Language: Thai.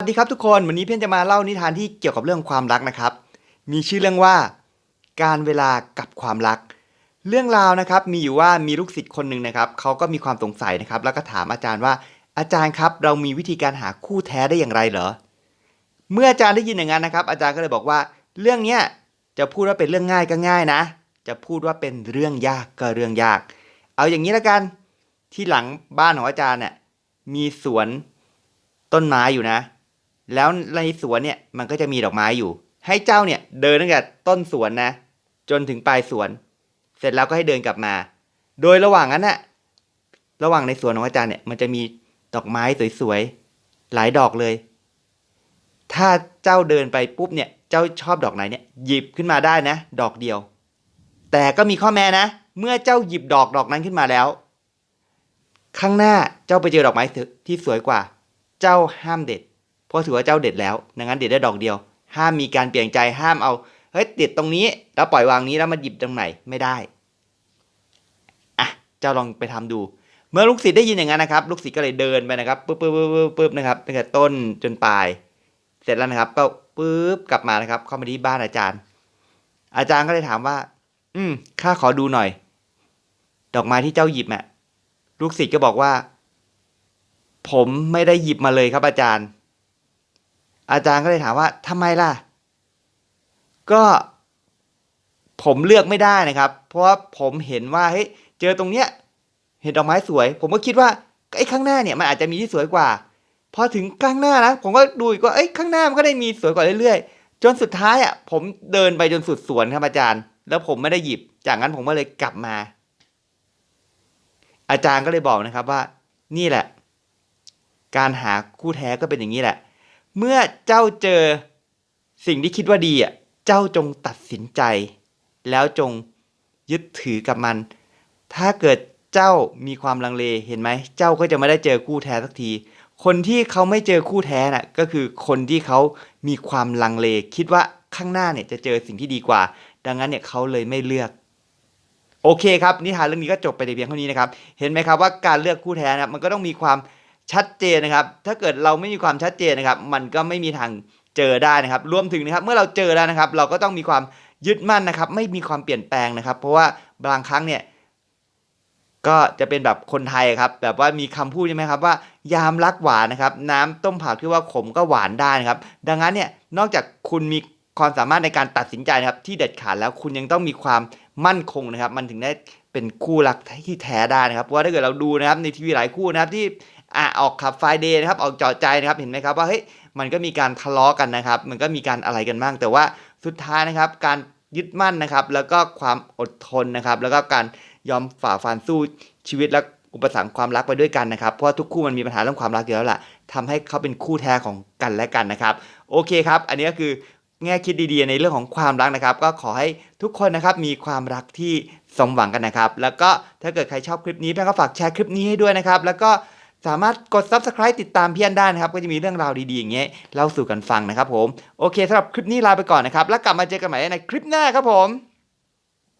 สวัสดีครับทุกคน วันนี้เพียนจะมาเล่านิทานที่เกี่ยวกับเรื่องความรักนะครับ มีชื่อเรื่องว่า การเวลากับความรัก เรื่องราวนะครับมีอยู่ว่ามีลูกศิษย์คนหนึ่งนะครับเขาก็มีความสงสัยนะครับ แล้วก็ถามอาจารย์ว่า อาจารย์ครับ เรามีวิธีการหาคู่แท้ได้อย่างไรเหรอ เมื่ออาจารย์ได้ยินอย่างนั้นนะครับ อาจารย์ก็เลยบอกว่า เรื่องเนี้ยจะพูดว่าเป็นเรื่องง่ายก็ง่ายนะ จะพูดว่าเป็นเรื่องยากก็เรื่องยาก เอาอย่างนี้ละกันที่หลังบ้านของอาจารย์เนี่ยมีสวนต้นไม้อยู่นะ แล้วในสวนเนี่ยมันก็จะมีดอกไม้อยู่ ให้เจ้าเนี่ยเดินตั้งแต่ต้นสวนนะ จนถึงปลายสวน เสร็จแล้วก็ให้เดินกลับมา โดยระหว่างนั้นน่ะระหว่างในสวนของอาจารย์เนี่ยมันจะมีดอกไม้สวยๆ หลายดอกเลย ถ้าเจ้าเดินไปปุ๊บเนี่ย เจ้าชอบดอกไหนเนี่ย หยิบขึ้นมาได้นะ ดอกเดียว แต่ก็มีข้อแม้นะ เมื่อเจ้าหยิบดอกดอกนั้นขึ้นมาแล้ว ข้างหน้าเจ้าไปเจอดอกไม้ที่สวยกว่า เจ้าห้ามเด็ด เพราะถือว่าเจ้าเด็ดแล้วดังนั้นเด็ดได้ดอกเดียว ห้ามมีการเปลี่ยนใจห้ามเอาเฮ้ยเด็ดตรงนี้ แล้วปล่อยวางนี้แล้วมาหยิบตรงไหนไม่ได้อะเจ้าลองไปทำดู เมื่อลูกศิษย์ได้ยินอย่างนั้นนะครับ ลูกศิษย์ก็เลยเดินไปนะครับปึ๊บปึ๊บปึ๊บปึ๊บปึ๊บนะครับตั้งแต่ต้นจนปลาย เสร็จแล้วนะครับ ก็ปึ๊บกลับมานะครับ เข้ามาที่บ้านอาจารย์ อาจารย์ก็เลยถามว่า อืมข้าขอดูหน่อย ดอกไม้ที่เจ้าหยิบอะลูกศิษย์ก็บอกว่า ผมไม่ได้หยิบมาเลยครับอาจารย์ อาจารย์ก็เลยถามว่าทำไมล่ะ ก็ผมเลือกไม่ได้นะครับ เพราะว่าผมเห็นว่าเฮ้ยเจอตรงเนี้ย เห็นดอกไม้สวย ผมก็คิดว่าไอ้ข้างหน้าเนี่ยมันอาจจะมีที่สวยกว่า พอถึงข้างหน้านะผมก็ดูอีกว่าเอ้ยข้างหน้ามันก็ได้มีสวยกว่าเรื่อยๆ จนสุดท้ายอะ ผมเดินไปจนสุดสวนครับอาจารย์ แล้วผมไม่ได้หยิบ จากนั้นผมก็เลยกลับมา อาจารย์ก็เลยบอกนะครับว่า นี่แหละ การหาคู่แท้ก็เป็นอย่างนี้แหละ เมื่อเจ้าเจอสิ่งที่คิดว่าดีอะ เจ้าจงตัดสินใจ แล้วจงยึดถือกับมัน ถ้าเกิดเจ้ามีความลังเลเห็นไหม เจ้าก็จะไม่ได้เจอคู่แท้สักที คนที่เขาไม่เจอคู่แท้น่ะ ก็คือคนที่เขามีความลังเล คิดว่าข้างหน้าเนี่ยจะเจอสิ่งที่ดีกว่า ดังนั้นเนี่ยเขาเลยไม่เลือก โอเคครับนิทานเรื่องนี้ก็จบไปในเพียงเท่านี้นะครับ เห็นไหมครับว่าการเลือกคู่แท้นะมันก็ต้องมีความ ชัดเจนนะครับ ถ้าเกิดเราไม่มีความชัดเจนนะครับ มันก็ไม่มีทางเจอได้นะครับ รวมถึงนะครับ เมื่อเราเจอแล้วนะครับ เราก็ต้องมีความยึดมั่นนะครับ ไม่มีความเปลี่ยนแปลงนะครับ เพราะว่าบางครั้งเนี่ยก็จะเป็นแบบคนไทยครับ แบบว่ามีคำพูดใช่ไหมครับว่า ยามรักหวานนะครับ น้ำต้มผักที่ว่าขมก็หวานได้นะครับ ดังนั้นเนี่ยนอกจากคุณมีความสามารถในการตัดสินใจนะครับที่เด็ดขาดแล้วคุณยังต้องมีความมั่นคงนะครับ มันถึงได้เป็นคู่รักที่แท้ได้นะครับเพราะว่าถ้าเกิดเราดูนะครับในทีวีหลายคู่นะครับที่ อะออกขับไฟเดย์นะครับออกจอดใจนะครับเห็นไหมครับว่าเฮ้ยมันก็มีการทะเลาะกันนะครับ มันก็มีการอะไรกันบ้าง แต่ว่าสุดท้ายนะครับ การยึดมั่นนะครับ แล้วก็ความอดทนนะครับ แล้วก็การยอมฝ่าฟันสู้ชีวิตและอุปสรรคความรักไปด้วยกันนะครับ เพราะาทุกคู่มันมีปัญหาเรื่องความรักอยู่แล้วล่ะทำให้เขาเป็นคู่แท้ของกันและกันนะครับ โอเคครับ อันนี้ก็คือแง่คิดดีๆในเรื่องของความรักนะครับ ก็ขอให้ทุกคนนะครับมีความรักที่สมหวังกันนะครับ แล้วก็ถ้าเกิดใครชอบคลิปนี้แพนก็ฝากแชร์คลิปนี้ให้ด้วยนะครับ แล้วก็ สามารถกด subscribe ติดตามพี่อันได้นะครับ ก็จะมีเรื่องราวดีๆอย่างเงี้ยเล่าสู่กันฟังนะครับผม โอเคสำหรับคลิปนี้ลาไปก่อนนะครับ แล้วกลับมาเจอกันใหม่ในคลิปหน้าครับผม